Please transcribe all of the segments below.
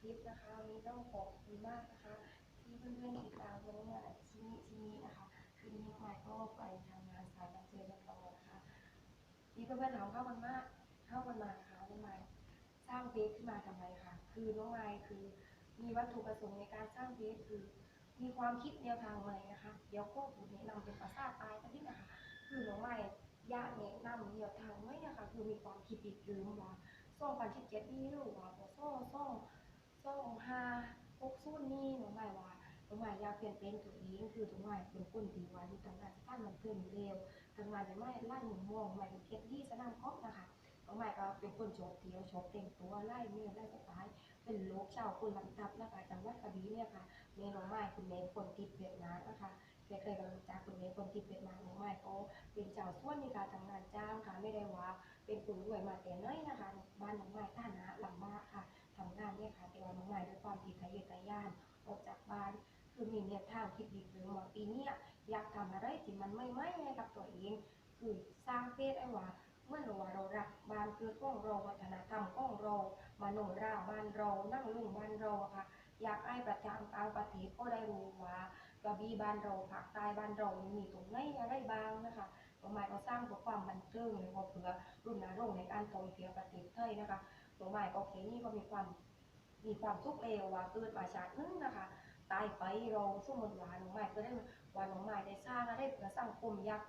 คลิปนะคะวันนี้ต้องขอบคุณมากนะคะ ที่เพื่อนๆติดตามน้องใหม่ชิ้นนี้ชิ้นนี้นะคะ คืนนี้ใหม่ก็ไปทำงานสายบันเทิงกันต่อนะคะมีเพื่อนๆถามเข้ามันมากเข้ามันมาค่ะน้องใหม่สร้างเพจขึ้นมาทำไมคะคือน้องใหม่คือมีวัตถุประสงค์ในการสร้างเพจคือ มีความคิดแนวทางใหม่นะคะเดี๋ยวข้อมูลแนะนำเป็นภาษาตายกันนิดนะคะคือน้องใหม่ยากแนะนำแนวทางไว้นะคะคือมีความคิดอีกลืมว่าซ่องพันสิบเจ็ดนี้หรือว่าบ่ซ่องซ่อง ซ่องห้าหกศูนย์นี่น้องใหม่ว่าน้องใหม่อยากเปลี่ยนเป็นตัวเองคือน้องใหม่เป็นคนดีว่าที่ทำงานท่านมันเพิ่มเร็วทำงานจะไม่ไล่หมุนมองใหม่เป็นเก็ตดี้สนามกอล์ฟนะคะน้องใหม่ก็เป็นคนชอบเที่ยวชอบแต่งตัวไล่เมียไล่สไตล์เป็นโลกชาวคนลำตับนะคะจังหวัดกระบี่เนี่ยค่ะเมน้องไม้คุณเมย์คนติดเวียดนามนะคะเคยเคยก็รู้จักคุณเมย์คนติดเวียดนามน้องไม้ก็เป็นเจ้าส่วนในการทำงานจ้างค่ะไม่ได้ว่าเป็นคนรวยมาแต่น้อยนะคะบ้านน้องไม้ฐานะ มีเนี่ยทางคิดดีคือว่าปีเนี้ยอยากทำอะไรที่มันไม่ไม่ให้กับตัวเองคือสร้างเพศไอ้ว่าเมื่อเราว่าเรารักบ้านเกิดของเราวัฒนธรรมของเรามาโนราบ้านเรานั่งลุงบ้านเราค่ะ อยากให้ประจำต่างประเทศก็ได้รู้ว่ากระบี่บ้านเราภาคใต้บ้านเรามีตรงไหนอะไรบ้างนะคะตัวหมายก็สร้างเพื่อความบันเทิงแล้วก็เพื่อรุ่นรงในการท่องเที่ยวประเทศไทยนะคะตัวหมายก็เคนี่ก็มีความมีความสุขเอวว่าเกิดมาชาตินึงนะคะ ตายไปเราสมมติว่าน้องใหม่ก็ได้ว่าน้องใหม่ได้สร้างอะไรเพื่อสังคมยากษ์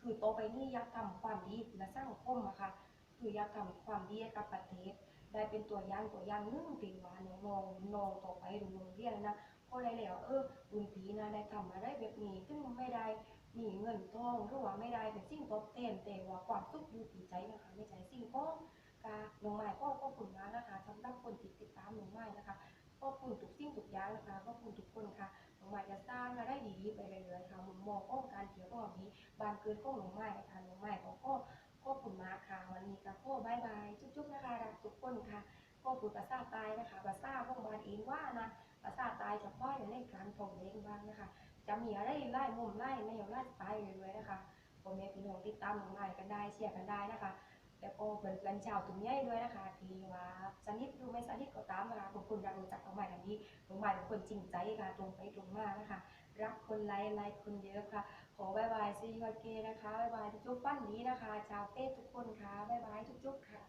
คือโตไปนี่ยากษ์ทำความดีเพื่อสังคมอะค่ะคือยากษ์ทำความดีกับประเทศได้เป็นตัวอย่างตัวอย่างนึ่งที่ว่าน้องน้องน้องต่อไปโรงเรียนนะก็ได้แล้วเออคุณผีนะได้ทำอะไรแบบนี้ถึงไม่ได้มีเงินทองหรือว่าไม่ได้เป็นสิ่งตอบแทนแต่ว่าความสุขอยู่ที่ใจนะคะไม่ใช่สิ่งของกาน้องใหม่ก็ขอบคุณมากนะคะสำหรับคนที่ติดตามน้องใหม่นะคะ ขอบคุณทุกสิ่งทุกอย่างนะคะขอบคุณทุกคนค่ะน้องใหม่จะสร้างอะไรดีๆไปเรื่อยๆค่ะมุมมองของการเที่ยวของนี้บานเกิดของน้องใหม่ค่ะน้องใหม่ก็ก็ขอบคุณมากค่ะ วันนี้ก็ขอบายบายจุ๊บๆนะคะรักทุกคนค่ะก็พูดภาษาใตายนะคะภาษาของบานเองว่านะภาษาใตายจะว่าอยู่ในการท่องเล้งบ้างนะคะ จะมีอะไรไล่มุมไล่แนวไล่ไตล์เรื่อยๆนะคะผมเมพี่น้องติดตามน้องใหม่กันได้เชียร์กันได้นะคะแล้วก็เพื่อนๆชาวตุ้มใหญ่ด้วยนะคะที่ว่า สนิทหรือไม่สนิทก็ตามนะคะขอบคุณที่รู้จักน้องใหม่กันดีน้องใหม่เป็นคนจริงใจค่ะตรงไปตรงมานะคะ รักคนไลค์ไลค์คนเยอะค่ะ ขอบายบายซีวันเกนะคะบายบายจุ๊บๆปั้นนี้นะคะชาวเฟซทุกคนค่ะบายบายจุ๊บๆค่ะ